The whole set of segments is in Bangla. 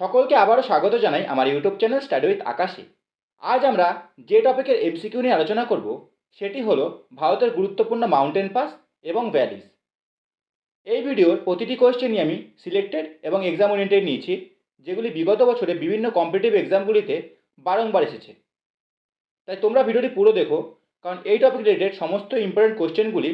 সকলকে আবারও স্বাগত জানাই আমার ইউটিউব চ্যানেল স্টাডি উইথ আকাশে আজ আমরা যে টপিকের এমসিকিউ নিয়ে আলোচনা করব, সেটি হলো ভারতের গুরুত্বপূর্ণ মাউন্টেন পাস এবং ভ্যালিস এই ভিডিওর প্রতিটি কোয়েশ্চেনই আমি সিলেক্টেড এবং এক্সাম ওরিয়েন্টেড নিয়েছি, যেগুলি বিগত বছরে বিভিন্ন কম্পিটিটিভ এক্সামগুলিতে বারংবার এসেছে। তাই তোমরা ভিডিওটি পুরো দেখো, কারণ এই টপিক রিলেটেড সমস্ত ইম্পর্টেন্ট কোয়েশ্চেনগুলি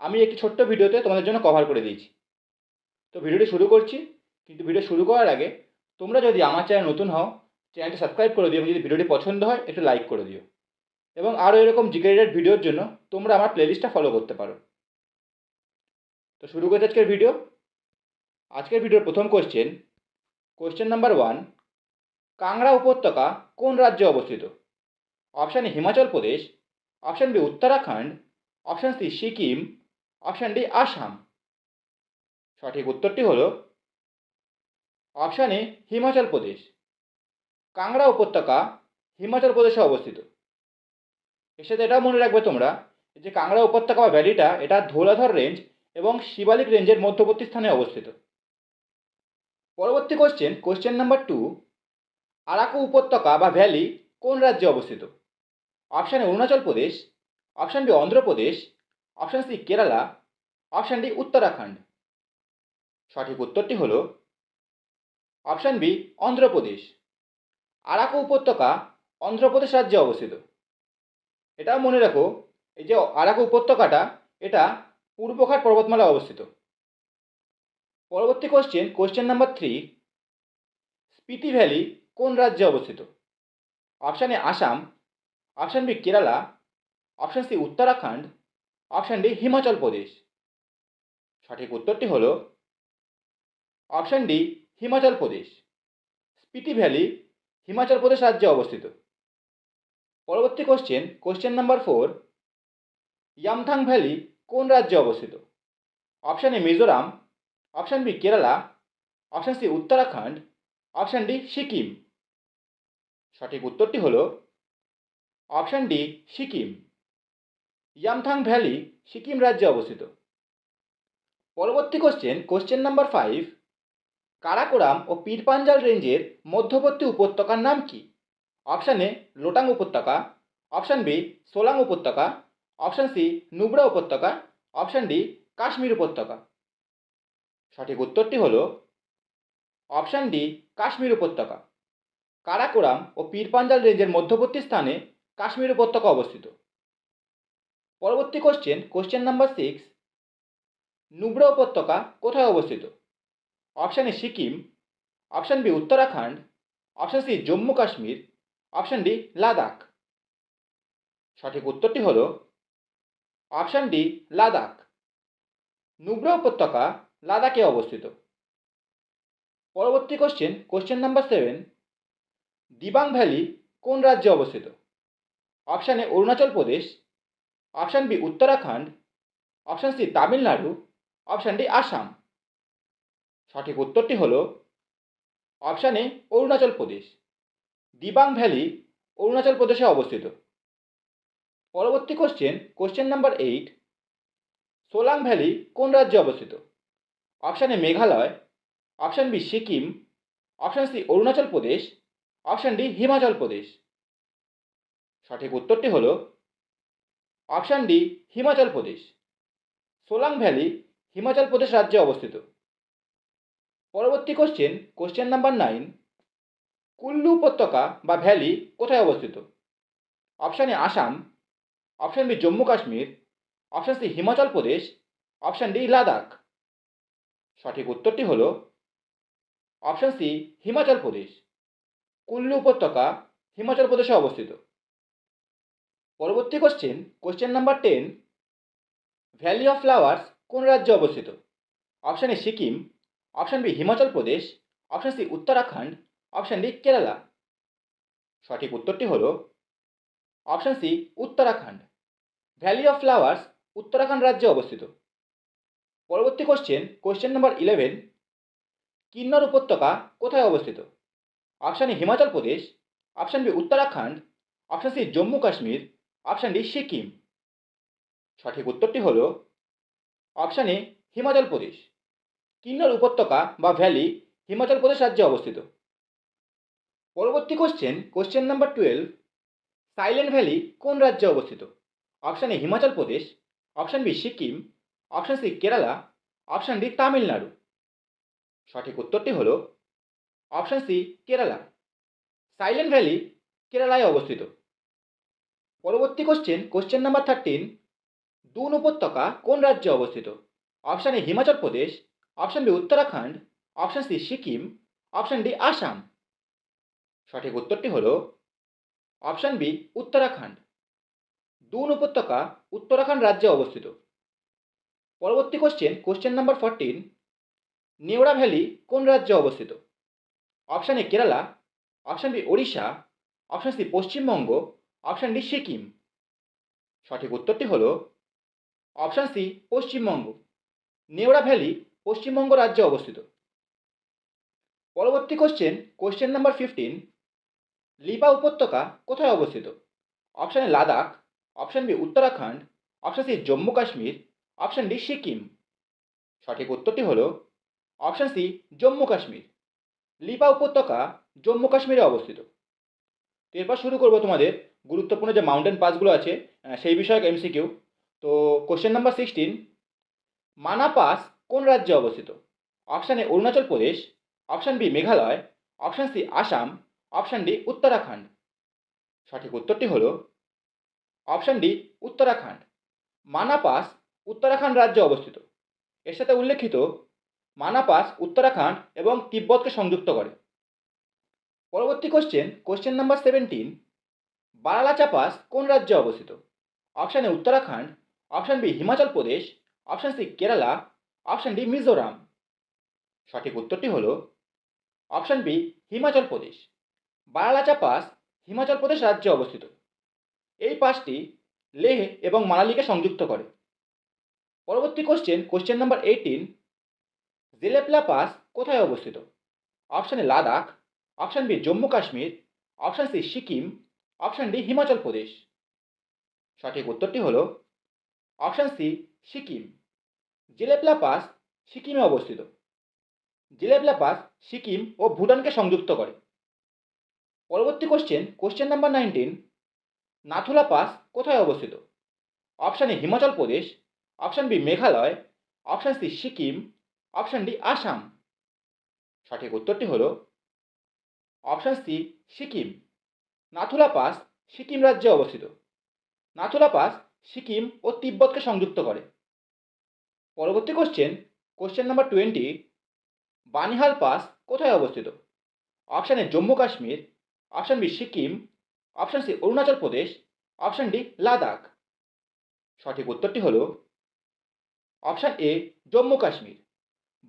আমি একটি ছোট্ট ভিডিওতে তোমাদের জন্য কভার করে দিয়েছি। তো ভিডিওটি শুরু করছি, কিন্তু ভিডিও শুরু করার আগে তোমরা যদি আমার চ্যানেল নতুন হও চ্যানেলটি সাবস্ক্রাইব করে দিও যদি ভিডিওটি পছন্দ হয়, একটু লাইক করে দিও। এবং আরও এরকম জিকে রিলেটেড ভিডিওর জন্য তোমরা আমার প্লেলিস্টটা ফলো করতে পারো। তো শুরু করছি আজকের ভিডিও আজকের ভিডিওর প্রথম question question number one Kangra উপত্যকা কোন রাজ্যে অবস্থিত? Option Himachal Pradesh option B Uttarakhand option C Sikkim option D Assam সঠিক উত্তরটি হলো অপশান এ হিমাচল প্রদেশ। কাংড়া উপত্যকা হিমাচল প্রদেশে অবস্থিত। এর সাথে এটাও মনে রাখবে তোমরা যে কাংড়া উপত্যকা বা ভ্যালিটা এটা ধোলাধর রেঞ্জ এবং শিবালিক রেঞ্জের মধ্যবর্তী স্থানে অবস্থিত। পরবর্তী question question number two Araku উপত্যকা বা ভ্যালি কোন রাজ্যে অবস্থিত? Option A Arunachal Pradesh, option B Andhra Pradesh, option C Kerala, option D Uttarakhand. সঠিক উত্তরটি হলো অপশান বি অন্ধ্রপ্রদেশ আরাকু উপত্যকা অন্ধ্রপ্রদেশ রাজ্যে অবস্থিত। এটাও মনে রাখো, এই যে আরাকু উপত্যকাটা এটা পূর্বঘাট পর্বতমালায় অবস্থিত। পরবর্তী question question number three Spiti valley কোন রাজ্যে অবস্থিত? Option A Assam option B Kerala option C Uttarakhand option D Himachal Pradesh সঠিক উত্তরটি হল option D Himachal Pradesh. Spiti valley Himachal Pradesh রাজ্যে অবস্থিত। পরবর্তী question question number four Yumthang valley কোন রাজ্যে অবস্থিত? Option A Mizoram option B Kerala option C Uttarakhand option D Sikkim সঠিক উত্তরটি হল option D Sikkim Yumthang valley Sikkim রাজ্যে অবস্থিত। পরবর্তী question question number five Karakoram ও পীরপাঞ্জাল রেঞ্জের মধ্যবর্তী উপত্যকার নাম কি? অপশান এ, লোটাং উপত্যকা। অপশান বি, সোলাং উপত্যকা। অপশান সি, নুব্রা উপত্যকা। অপশান ডি, কাশ্মীর উপত্যকা। সঠিক উত্তরটি হল অপশান ডি, কাশ্মীর উপত্যকা। কারাকোরাম ও পীরপাঞ্জাল রেঞ্জের মধ্যবর্তী স্থানে কাশ্মীর উপত্যকা অবস্থিত। পরবর্তী question question number six Nubra উপত্যকা কোথায় অবস্থিত? Option A Sikkim option B Uttarakhand option C Jammu Kashmir option D Ladakh সঠিক উত্তরটি হল অপশান ডি লাদাখ নুব্রা উপত্যকা লাদাখে অবস্থিত। পরবর্তী question question number seven Dibang valley কোন রাজ্যে অবস্থিত? Option A Arunachal Pradesh option B Uttarakhand option C Tamil Nadu option D Assam. সঠিক উত্তরটি হল option A Arunachal Pradesh. Dibang valley Arunachal প্রদেশে অবস্থিত। পরবর্তী question question number eight Solang valley কোন রাজ্যে অবস্থিত? Option A Meghalaya option B Sikkim option C Arunachal Pradesh option D Himachal Pradesh. সঠিক উত্তরটি হল option D Himachal Pradesh. Solang valley Himachal Pradesh রাজ্যে অবস্থিত। পরবর্তী question question number nine Kullu উপত্যকা বা ভ্যালি কোথায় অবস্থিত? Option A Assam option B Jammu Kashmir option C Himachal Pradesh option D Ladakh সঠিক উত্তরটি হল অপশান সি হিমাচল প্রদেশ কুল্লু উপত্যকা হিমাচল প্রদেশে অবস্থিত। পরবর্তী question question number ten Valley of Flowers কোন রাজ্যে অবস্থিত? Option A Sikkim option B Himachal Pradesh option C Uttarakhand option D Kerala সঠিক উত্তরটি হল option C Uttarakhand valley of flowers Uttarakhand রাজ্যে অবস্থিত। পরবর্তী question question number eleven Kinnaur উপত্যকা কোথায় অবস্থিত? Option A Himachal Pradesh option B Uttarakhand option C Jammu Kashmir option D Sikkim সঠিক উত্তরটি হল অপশান এ হিমাচল প্রদেশ কিন্নর উপত্যকা বা ভ্যালি হিমাচল প্রদেশ রাজ্যে অবস্থিত। পরবর্তী question question number twelve Silent Valley কোন রাজ্যে অবস্থিত? Option A Himachal Pradesh option B Sikkim option C Kerala option D Tamil Nadu. সঠিক উত্তরটি হল option C Kerala. Silent Valley কেরালায় অবস্থিত। পরবর্তী কোশ্চেন কোশ্চেন নাম্বার থার্টিন দুন উপত্যকা কোন রাজ্যে অবস্থিত? Option A Himachal Pradesh option B Uttarakhand option C Sikkim option D Assam সঠিক উত্তরটি হল অপশান বি উত্তরাখণ্ড দুন উপত্যকা উত্তরাখণ্ড রাজ্যে অবস্থিত। পরবর্তী question question number fourteen Neora valley কোন রাজ্যে অবস্থিত? Option A Kerala option B Odisha option C Paschimbanga option D Sikkim সঠিক উত্তরটি হল option C Paschimbanga Neora valley Paschimbanga রাজ্যে অবস্থিত। পরবর্তী question question number fifteen Lipa উপত্যকা কোথায় অবস্থিত? Option A Ladakh option B Uttarakhand option C Jammu Kashmir option D Sikkim সঠিক উত্তরটি হলো অপশান সি জম্মু কাশ্মীর লিপা উপত্যকা জম্মু কাশ্মীরে অবস্থিত। এরপর শুরু করব তোমাদের গুরুত্বপূর্ণ যে মাউন্টেন পাসগুলো আছে সেই বিষয়ক এমসিকিউ তো question number sixteen Mana pass কোন রাজ্যে অবস্থিত? Option A Arunachal Pradesh option B Meghalaya option C Assam option D Uttarakhand. সঠিক উত্তরটি হল অপশান ডি উত্তরাখণ্ড। মানা পাস উত্তরাখণ্ড রাজ্যে অবস্থিত। এর সাথে উল্লেখিত মানা পাস উত্তরাখণ্ড এবং তিব্বতকে সংযুক্ত করে। পরবর্তী question question number seventeen Baralacha pass কোন রাজ্যে অবস্থিত? Option A Uttarakhand option B Himachal Pradesh option C Kerala option D Mizoram সঠিক উত্তরটি হল option B Himachal Pradesh Baralacha pass Himachal Pradesh রাজ্যে অবস্থিত। এই পাসটি লেহ এবং মানালিকে সংযুক্ত করে। পরবর্তী question question number eighteen Jelep La pass কোথায় অবস্থিত? Option A Ladakh option B Jammu Kashmir option C Sikkim option D Himachal Pradesh সঠিক উত্তরটি হল option C Sikkim. Jelep La pass সিকিমে অবস্থিত। জিলেপলা পাস সিকিম ও ভুটানকে সংযুক্ত করে। পরবর্তী question question number nineteen Nathula pass কোথায় অবস্থিত? Option A Himachal Pradesh option B Meghalaya option C Sikkim option D Assam. সঠিক উত্তরটি হল option C Sikkim. Nathula pass Sikkim রাজ্যে অবস্থিত। নাথুলা পাস সিকিম ও তিব্বতকে সংযুক্ত করে। পরবর্তী question question number twenty Banihal pass কোথায় অবস্থিত? Option A Jammu Kashmir option B Sikkim option C Arunachal Pradesh option D Ladakh. সঠিক উত্তরটি হল option A Jammu Kashmir.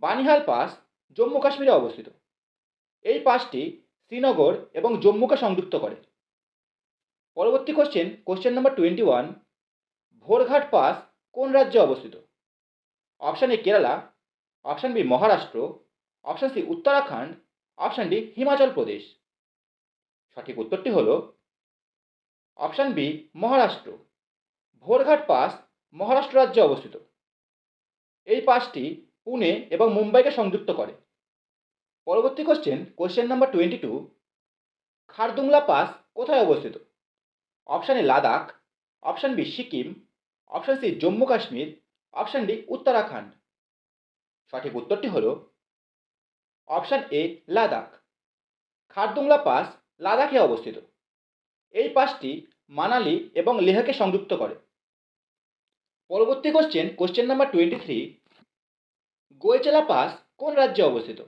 Banihal pass Jammu কাশ্মীরে অবস্থিত। এই পাসটি শ্রীনগর এবং জম্মুকে সংযুক্ত করে। পরবর্তী question question number twenty one Bhor Ghat pass কোন রাজ্যে অবস্থিত? Option A Kerala option B Maharashtra option C Uttarakhand option D Himachal Pradesh সঠিক উত্তরটি হল option B Maharashtra Bhor Ghat pass Maharashtra রাজ্যে অবস্থিত। এই পাসটি পুনে এবং মুম্বাইকে সংযুক্ত করে। পরবর্তী question question number twenty two Khardung La pass কোথায় অবস্থিত? Option A Ladakh option B Sikkim option C Jammu Kashmir option D Uttarakhand সঠিক উত্তরটি হল option A Ladakh Khardung La pass লাদাখে অবস্থিত। এই পাসটি মানালি এবং লেহকে সংযুক্ত করে। পরবর্তী question question number twenty three Goecha La pass কোন রাজ্যে অবস্থিত?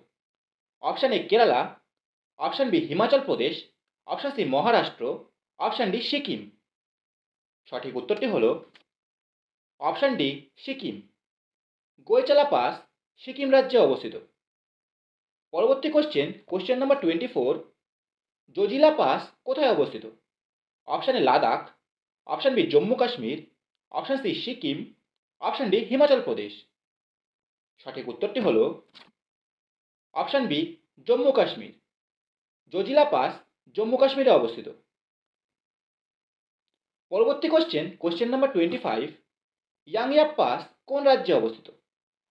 Option A Kerala option B Himachal Pradesh option C Maharashtra option D Sikkim সঠিক উত্তরটি হল option D, Sikkim. Goecha La pass, Sikkim রাজ্যে অবস্থিত। পরবর্তী question question number twenty four Zoji La pass কোথায় অবস্থিত? Option A, Ladakh. Option B, Jammu Kashmir. Option C, Sikkim. Option D, Himachal Pradesh. সঠিক উত্তরটি হল option B, Jammu Kashmir. Zoji La pass Jammu কাশ্মীরে অবস্থিত। পরবর্তী question question number twenty five Yangyap pass কোন রাজ্যে অবস্থিত?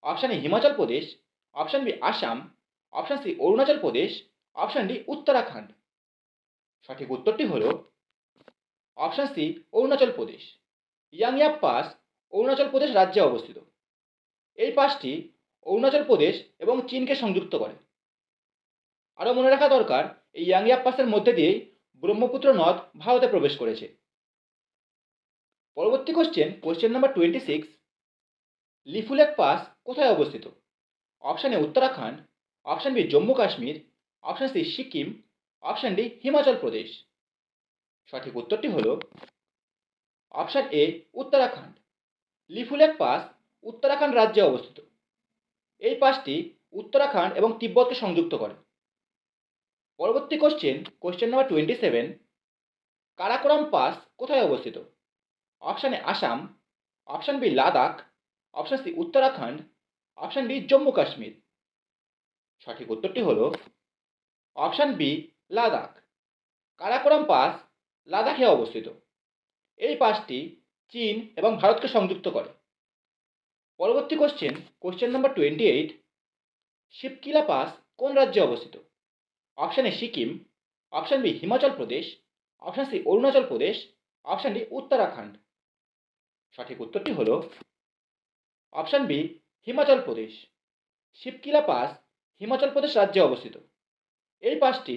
Option A Himachal Pradesh, option B Assam, option C Arunachal Pradesh, option D Uttarakhand. সঠিক উত্তরটি হল option C Arunachal Pradesh. Yangyap pass Arunachal Pradesh রাজ্যে অবস্থিত। এই পাসটি অরুণাচল প্রদেশ এবং চীনকে সংযুক্ত করে। আরও মনে রাখা দরকার, এই ইয়াংয়াপ পাসের মধ্যে দিয়েই ব্রহ্মপুত্র নদ ভারতে প্রবেশ করেছে। পরবর্তী question question number twenty six Lipulekh pass কোথায় অবস্থিত? Option A Uttarakhand option B Jammu Kashmir option C Sikkim option D Himachal Pradesh. সঠিক উত্তরটি হল option A Uttarakhand. Lipulekh pass Uttarakhand রাজ্যে অবস্থিত। এই পাসটি উত্তরাখণ্ড এবং তিব্বতকে সংযুক্ত করে। পরবর্তী question question number twenty seven Karakoram pass কোথায় অবস্থিত? Option A Assam option B Ladakh option C Uttarakhand option D Jammu Kashmir সঠিক উত্তরটি হল option B Ladakh Karakoram pass লাদাখে অবস্থিত। এই পাসটি চীন এবং ভারতকে সংযুক্ত করে। পরবর্তী question question number twenty eight Shipki La pass কোন রাজ্যে অবস্থিত? Option A Sikkim option B Himachal Pradesh option C Arunachal Pradesh option D Uttarakhand সঠিক উত্তরটি হল option B, Himachal Pradesh. Shipki La pass Himachal Pradesh রাজ্যে অবস্থিত। এই পাসটি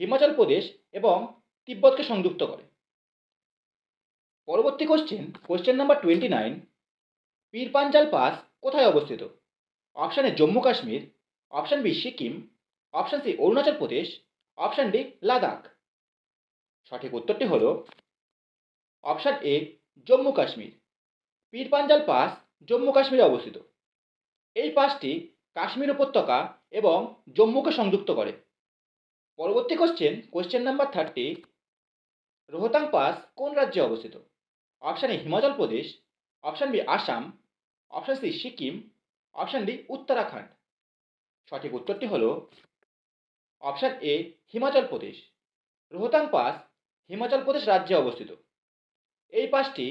হিমাচল প্রদেশ এবং তিব্বতকে সংযুক্ত করে। পরবর্তী question question number twenty nine Pir Panjal pass কোথায় অবস্থিত? Option A Jammu Kashmir, option B Sikkim, option C Arunachal Pradesh, option D Ladakh. সঠিক উত্তরটি হল option A Jammu Kashmir. Pir Panjal pass Jammu কাশ্মীরে অবস্থিত। এই পাসটি কাশ্মীর উপত্যকা এবং জম্মুকে সংযুক্ত করে। পরবর্তী question question number thirty Rohtang pass কোন রাজ্যে অবস্থিত? Option A Himachal Pradesh option B Assam option C Sikkim option D Uttarakhand সঠিক উত্তরটি হল option A Himachal Pradesh Rohtang pass Himachal Pradesh রাজ্যে অবস্থিত। এই পাসটি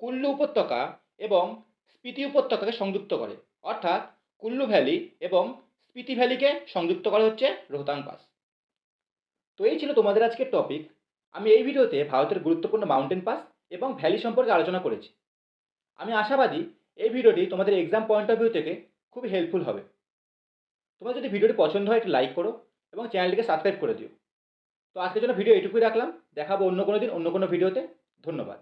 কুল্লু উপত্যকা এবং স্পিতি উপত্যকাকে সংযুক্ত করে। অর্থাৎ কুল্লু ভ্যালি এবং স্পিতি ভ্যালিকে সংযুক্ত করে হচ্ছে রোহতাং পাস। তো এই ছিল তোমাদের আজকের টপিক আমি এই ভিডিওতে ভারতের গুরুত্বপূর্ণ মাউন্টেন পাস এবং ভ্যালি সম্পর্কে আলোচনা করেছি। আমি আশাবাদী এই ভিডিওটি তোমাদের এক্সাম পয়েন্ট অফ ভিউ থেকে খুবই হেল্পফুল হবে। তোমার যদি ভিডিওটি পছন্দ হয় একটু লাইক করো এবং চ্যানেলটিকে সাবস্ক্রাইব করে দিও। তো আজকের জন্য ভিডিও এটুকুই রাখলাম। দেখাবো অন্য কোনো দিন অন্য কোনো ভিডিওতে। ধন্যবাদ।